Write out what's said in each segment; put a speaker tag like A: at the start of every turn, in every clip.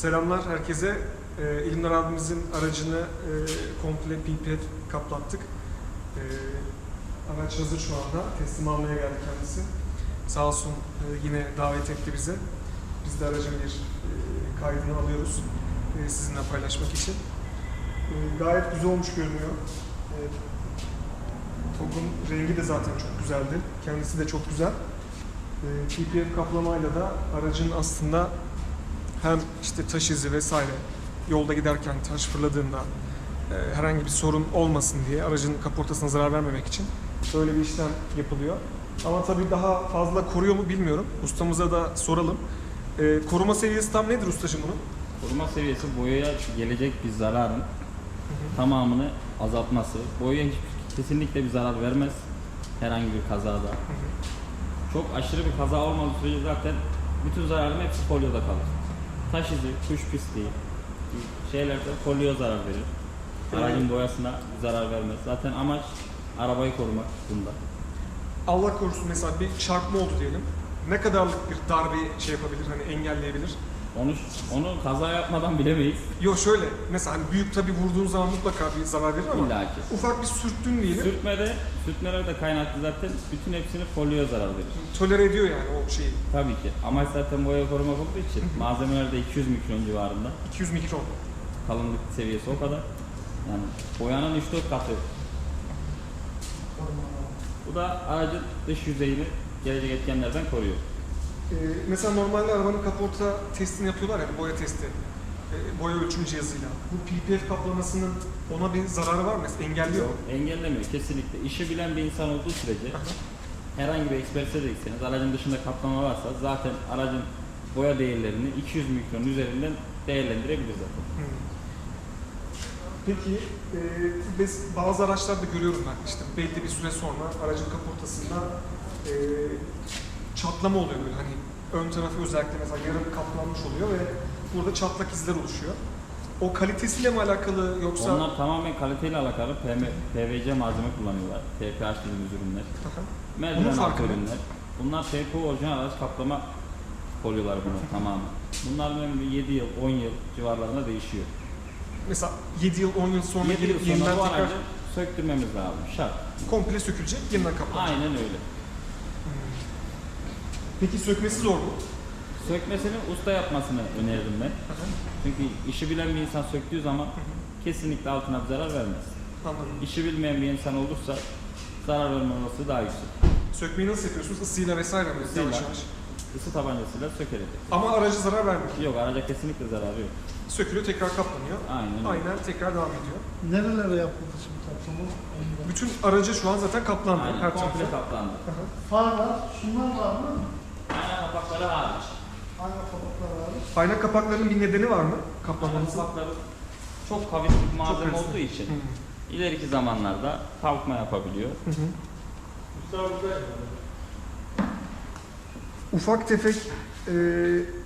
A: Selamlar herkese. Ee, İlmar abimizin aracını e, komple PPF kaplattık. Ee, araç hazır şu anda. Teslim almaya geldi kendisi. Sağ olsun e, yine davet etti bize. Biz de aracın bir e, kaydını alıyoruz e, sizinle paylaşmak için. E, gayet güzel olmuş görünüyor. E, TOG'un rengi de zaten çok güzeldi. Kendisi de çok güzel. E, PPF kaplamayla da aracın aslında hem işte taş izi vesaire yolda giderken taş fırladığında e, herhangi bir sorun olmasın diye aracın kaportasına zarar vermemek için böyle bir işlem yapılıyor. Ama tabii daha fazla koruyor mu bilmiyorum. Ustamıza da soralım. E, koruma seviyesi tam nedir ustacığım bunun?
B: Koruma seviyesi boyaya gelecek bir zararın tamamını azaltması. Boyaya hiç kesinlikle bir zarar vermez herhangi bir kazada. Çok aşırı bir kaza olmadığı sürece zaten bütün zararın hepsi folyoda kalır. Taş izi, kuş pisliği, şeylerde folyoya zarar verir. Aracın boyasına zarar vermez. Zaten amaç arabayı korumak bunda.
A: Allah korusun mesela bir çarpma oldu diyelim. Ne kadarlık bir darbe şey yapabilir, hani engelleyebilir?
B: Onu onu kaza yapmadan bilemeyiz.
A: Yok şöyle, mesela hani büyük tabii vurduğun zaman mutlaka bir zarar verir ama
B: İlla ki.
A: ufak bir sürttün diyelim,
B: Sürtmede, sürtmelerde kaynaklı zaten bütün hepsini folyoya zarar verir.
A: tolere ediyor yani o şeyi.
B: Tabii ki. Amaç zaten boya korumak olduğu için malzemelerde 200 mikron civarında.
A: 200 mikron.
B: Kalınlık seviyesi o kadar. Yani boyanın 3-4 katı. Bu da aracın dış yüzeyini gelecek etkenlerden koruyor.
A: Mesela normalde arabanın kaporta testini yapıyorlar ya, boya testi. Ee, boya ölçüm cihazıyla. Bu PPF kaplamasının ona bir zararı var mı? Engelliyor mu?
B: Engellemiyor kesinlikle. İşi bilen bir insan olduğu sürece herhangi bir ekspertize de gitseniz aracın dışında kaplama varsa zaten aracın boya değerlerini 200 mikron üzerinden değerlendirebilir zaten.
A: Hmm. Peki, e, biz bazı araçlarda görüyorum ben işte belli bir süre sonra aracın kaportasında e, çatlama oluyor böyle hani ön tarafı özellikle mesela yarım kaplanmış oluyor ve burada çatlak izler oluşuyor. O kalitesiyle mi alakalı yoksa?
B: Onlar tamamen kaliteyle alakalı PM, PVC malzeme kullanıyorlar. TPH dediğimiz ürünler. Merdiven altı ürünler. Bunlar TPO orijinal araç kaplama folyolar bunlar tamamen. Bunların ömrü 7 yıl, 10 yıl civarlarında değişiyor.
A: Mesela 7 yıl 10 yıl sonra
B: 7 yıl sonra
A: yeniden
B: bu
A: tekrar
B: söktürmemiz lazım. Şart.
A: komple sökülecek, yeniden kaplanacak.
B: Aynen öyle.
A: Peki sökmesi zor mu?
B: Sökmesini usta yapmasını öneririm ben. Çünkü işi bilen bir insan söktüğü zaman kesinlikle altına bir zarar vermez.
A: Anladım.
B: İşi bilmeyen bir insan olursa zarar verme olasılığı daha yüksek.
A: Sökmeyi nasıl yapıyorsunuz? Isıyla vesaire mi?
B: Isıyla.
A: Yavaş yavaş.
B: Isı tabancasıyla sökerek.
A: Ama aracı zarar vermiyor.
B: Yok araca kesinlikle zararı yok.
A: Sökülüyor, tekrar kaplanıyor.
B: Aynen öyle.
A: Aynen tekrar devam ediyor.
C: Nerelere yapıldı şimdi kaplama?
A: Bütün aracı şu an zaten kaplandı
B: Aynen
A: her
B: komple
A: tarafı.
B: kaplandı.
A: Aha.
C: Farlar, şunlar var mı?
B: Kapakları hariç.
C: Hangi kapaklar var?
A: Ayna kapaklarının bir nedeni var mı? Kaplanması.
B: kapakları çok kavislik malzeme
A: kavisli.
B: olduğu için
A: Hı.
B: ileriki zamanlarda kalkma yapabiliyor.
A: Hı hı. Ufak tefek e,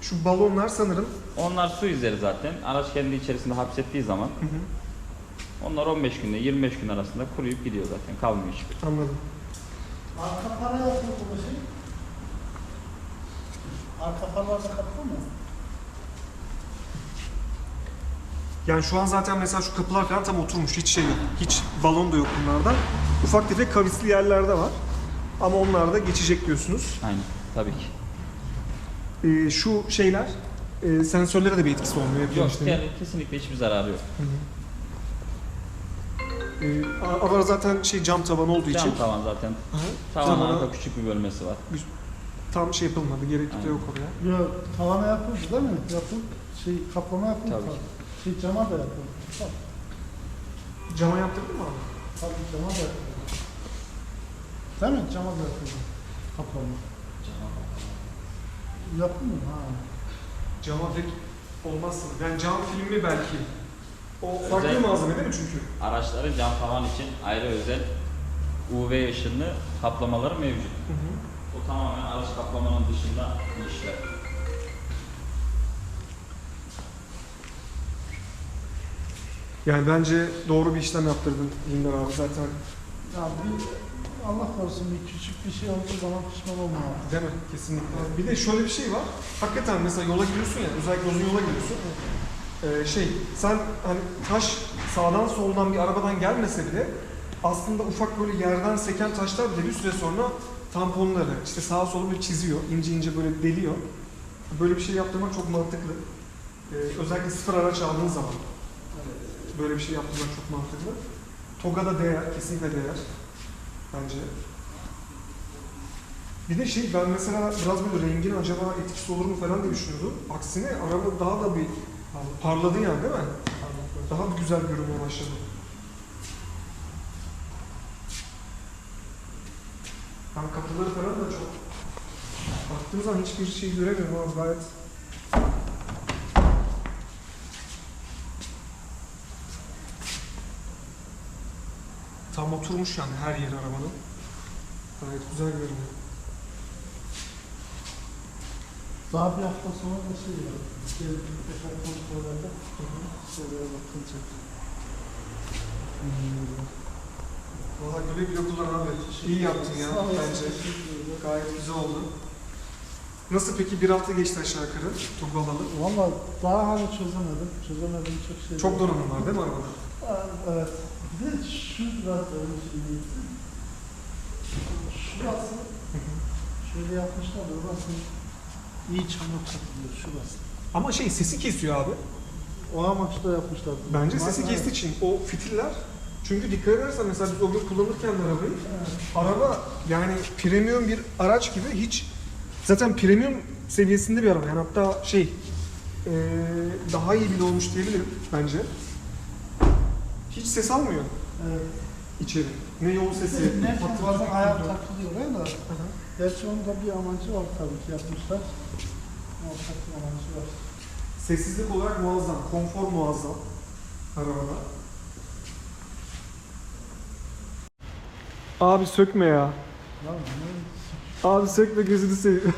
A: şu balonlar sanırım
B: Onlar su izleri zaten. Araç kendi içerisinde hapsettiği zaman
A: Hı hı.
B: onlar 15 günde 25 gün arasında kuruyup gidiyor zaten. Kalmıyor hiçbir.
A: anladım.
C: Arka para yapıldı bu şey. Arka paralarda kaplı mı?
A: Yani şu an zaten mesela şu kapılar falan tam oturmuş. Hiç şey yok. Hiç balon da yok bunlardan. Ufak tefek kavisli yerlerde var. Ama onlar da geçecek diyorsunuz.
B: Aynen. Tabii ki.
A: E, şu şeyler e, sensörlere de bir etkisi olmuyor.
B: Yok
A: işlemin.
B: yani kesinlikle hiçbir zararı yok.
A: E, Avara zaten şey cam tavan olduğu için
B: Cam tavan zaten. Tavanın arka küçük bir bölmesi var.
A: Tam şey yapılmadı. Gerek de
B: Aynen.
A: yok oraya.
C: Yok, tavana yapıldı değil mi? Yapıldı. Şey, kaplama yapıldı.
B: Tabii.
C: Şey, cama da yapıldı. Tabii,
A: Cama yaptırdın mı abi?
C: tabii cama da yapıldı. Değil mi? Cama da yapıldı. Kaplama. Yapıldı mı? Ha.
A: Cama pek olmaz sanırım. Yani cam filmi belki. O farklı
B: Özel-
A: bir malzeme değil mi çünkü?
B: Araçların cam tavan için ayrı özel UV ışınlı kaplamaları mevcut. O tamamen araç kaplamanın dışında bir işler.
A: Yani bence doğru bir işlem yaptırdın Lindar abi zaten.
C: Ya bir Allah korusun bir küçük bir şey olduğu zaman pişman olma.
A: Değil mi? Kesinlikle. Bir de şöyle bir şey var. Hakikaten mesela yola gidiyorsun ya, özellikle uzun yola gidiyorsun. Ee, şey, sen hani taş sağdan soldan bir arabadan gelmese bile aslında ufak böyle yerden seken taşlar bile bir süre sonra tamponları işte sağa sola bir çiziyor, ince ince böyle deliyor. Böyle bir şey yaptırmak çok mantıklı. Ee, özellikle sıfır araç aldığın zaman böyle bir şey yaptırmak çok mantıklı. Toga'da değer, kesinlikle değer. Bence bir de şey ben mesela biraz böyle rengin acaba etkisi olur mu falan diye düşünüyordum. Aksine araba daha da bir parladı yani değil mi? Daha güzel görünmeye başladı. Ben kapıları falan da çok baktığım zaman hiçbir şey göremiyorum ama gayet tam oturmuş yani her yeri arabanın. Gayet güzel görünüyor.
C: Daha bir hafta sonra da şey var. Gelip tekrar kontrollerde şeylere bakılacak. Hmm.
A: Valla güle güle kullan abi. İyi yaptın ya bence. Gayet güzel oldu. Nasıl peki bir hafta geçti aşağı yukarı Tugalalı?
C: Valla daha hani çözemedim. Çözemedim çok şey.
A: Çok donanım var değil mi arabada?
C: Aa, Evet. Bir de şu biraz öyle şey. Şurası şöyle yapmışlar da orası iyi çamur çakılıyor şurası.
A: Ama şey sesi kesiyor abi.
C: O amaçla yapmışlar.
A: Bence sesi kestiği için o fitiller çünkü dikkat edersen mesela biz o gün kullanırken arabayı araba yani premium bir araç gibi hiç zaten premium seviyesinde bir araba yani hatta şey eee, daha iyi bile olmuş diyebilirim bence. Hiç ses almıyor
C: Evet.
A: içeri. Ne yol sesi,
C: Ne
A: patır
C: bazen
A: geliyor.
C: takılıyor öyle.
A: Aha.
C: Gerçi onun da bir amacı var tabii ki yapmışlar. Muhakkak bir amacı var.
A: Sessizlik olarak muazzam, konfor muazzam arabada. Abi sökme ya. Abi sökme gözünü seveyim.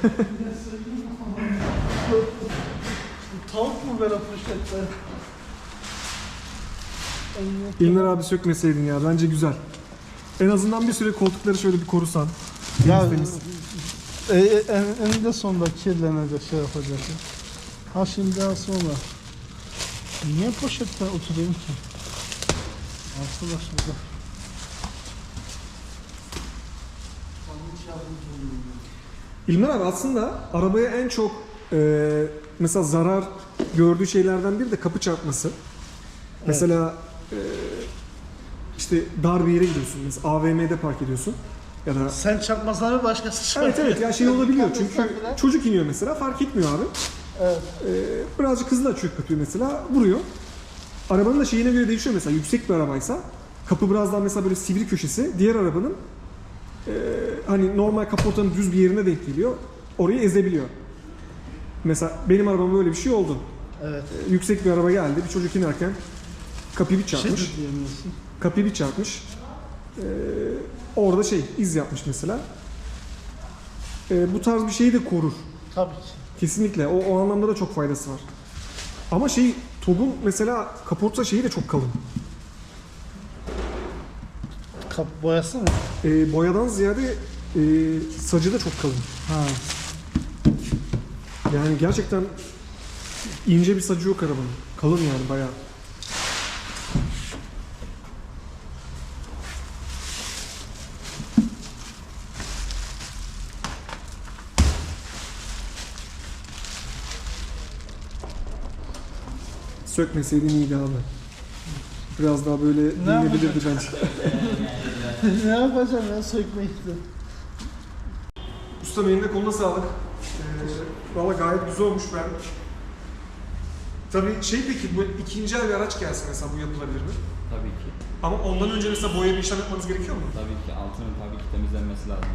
C: Tavuk mu böyle poşetler?
A: İlmer abi sökmeseydin ya bence güzel. En azından bir süre koltukları şöyle bir korusan.
C: Ya
A: Temiz
C: e, e, en, eninde sonunda kirlenecek şey yapacak. ya. Ha şimdi daha sonra. Niye poşette oturayım ki? Arkadaş
A: İlmer abi aslında arabaya en çok e, mesela zarar gördüğü şeylerden biri de kapı çarpması. Mesela e, işte dar bir yere gidiyorsun. Mesela AVM'de park ediyorsun. Ya da
C: Sen çarpmasan bir başkası çarpıyor.
A: Evet evet ya şey olabiliyor çünkü çocuk iniyor mesela fark etmiyor abi.
C: Evet.
A: Ee, birazcık hızlı açıyor kapıyı mesela vuruyor. Arabanın da şeyine göre değişiyor mesela yüksek bir arabaysa kapı biraz daha mesela böyle sivri köşesi diğer arabanın e, hani normal kaportanın düz bir yerine denk geliyor. Orayı ezebiliyor. Mesela benim arabamda böyle bir şey oldu.
C: Evet.
A: Ee, yüksek bir araba geldi bir çocuk inerken kapıyı bir çarpmış.
C: Şey de diyemiyorsun.
A: Kapıyı bir çarpmış. Ee, orada şey iz yapmış mesela. Ee, bu tarz bir şeyi de korur.
C: Tabii ki.
A: Kesinlikle. O, o anlamda da çok faydası var. Ama şey TOG'un mesela kaporta şeyi de çok kalın.
C: Kap boyası mı?
A: Ee, boyadan ziyade e, sacı da çok kalın.
C: Ha.
A: Yani gerçekten ince bir sacı yok arabanın. Kalın yani bayağı. Sökmeseydin iyiydi abi. Biraz daha böyle dinleyebilirdi bence.
C: ne yapacağım ya sökmeyi de.
A: Ustam eline koluna sağlık. Ee, Valla gayet güzel olmuş ben. Tabii şey peki bu ikinci el bir araç gelse mesela bu yapılabilir mi?
B: Tabii ki.
A: Ama ondan önce mesela boya bir işlem yapmanız gerekiyor mu?
B: Tabii ki altının tabii ki temizlenmesi lazım.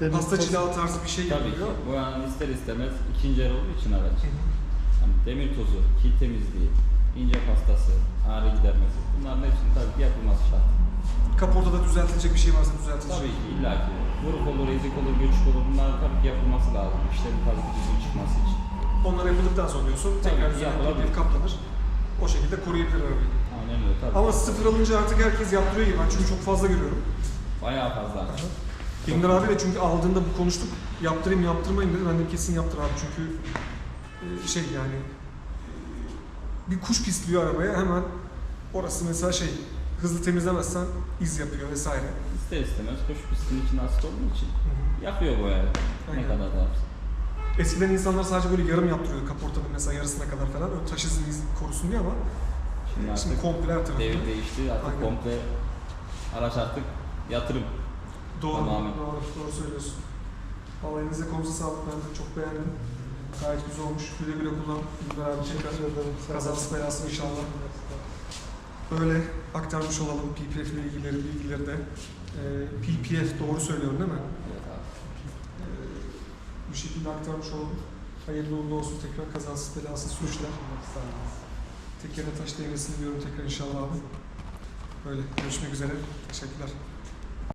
C: Demir
A: Pasta cilağı tarzı bir şey
B: Tabii ki.
A: yapılıyor.
B: Bu yani ister istemez ikinci el olduğu için araç. Yani demir tozu, kil temizliği, ince pastası, ağrı gidermesi. Bunların hepsinin tabii ki yapılması şart.
A: Kaportada düzeltilecek bir şey varsa düzeltilecek.
B: Tabii ki illa ki. Vuruk olur, ezik olur, göçük olur. Bunların tabii ki yapılması lazım. İşlerin tabii ki düzgün çıkması için.
A: Onlar yapıldıktan sonra diyorsun
B: Tabii
A: tekrar üzerine
B: yapılabilir.
A: PPF kaplanır. O şekilde koruyabilir arabayı.
B: Aynen öyle tabii.
A: Ama sıfır alınca artık herkes yaptırıyor gibi ben çünkü çok fazla görüyorum.
B: Bayağı fazla.
A: Gündür abi de çünkü aldığında bu konuştuk. Yaptırayım yaptırmayayım dedi. Ben de kesin yaptır abi çünkü e, şey yani bir kuş pisliyor arabaya hemen orası mesela şey hızlı temizlemezsen iz yapıyor vesaire.
B: İster istemez kuş pistinin içinde asit olduğu için yakıyor boyayı. Ne
A: Aynen.
B: kadar da.
A: Eskiden insanlar sadece böyle yarım yaptırıyordu kaportada mesela yarısına kadar falan. Ön taş izini iz korusun diye ama
B: Şimdi artık
A: şimdi komple her tarafı.
B: devir değişti. Artık
A: Aynen.
B: komple araç artık yatırım.
A: Doğru,
B: Tamamen.
A: doğru, doğru söylüyorsun. Vallahi elinize kolunuza sağlık ben de çok beğendim. Gayet güzel olmuş. Güle güle kullan. Güzel abi tekrar kazası belası inşallah. Böyle aktarmış olalım PPF ile ilgileri, bilgileri de. Ee, PPF doğru söylüyorum değil mi?
B: Evet abi.
A: Ee, bu şekilde aktarmış olalım. Hayırlı uğurlu olsun tekrar kazasız belasız sürüşler. Tekere taş değmesin diyorum tekrar inşallah abi. Böyle görüşmek üzere. Teşekkürler.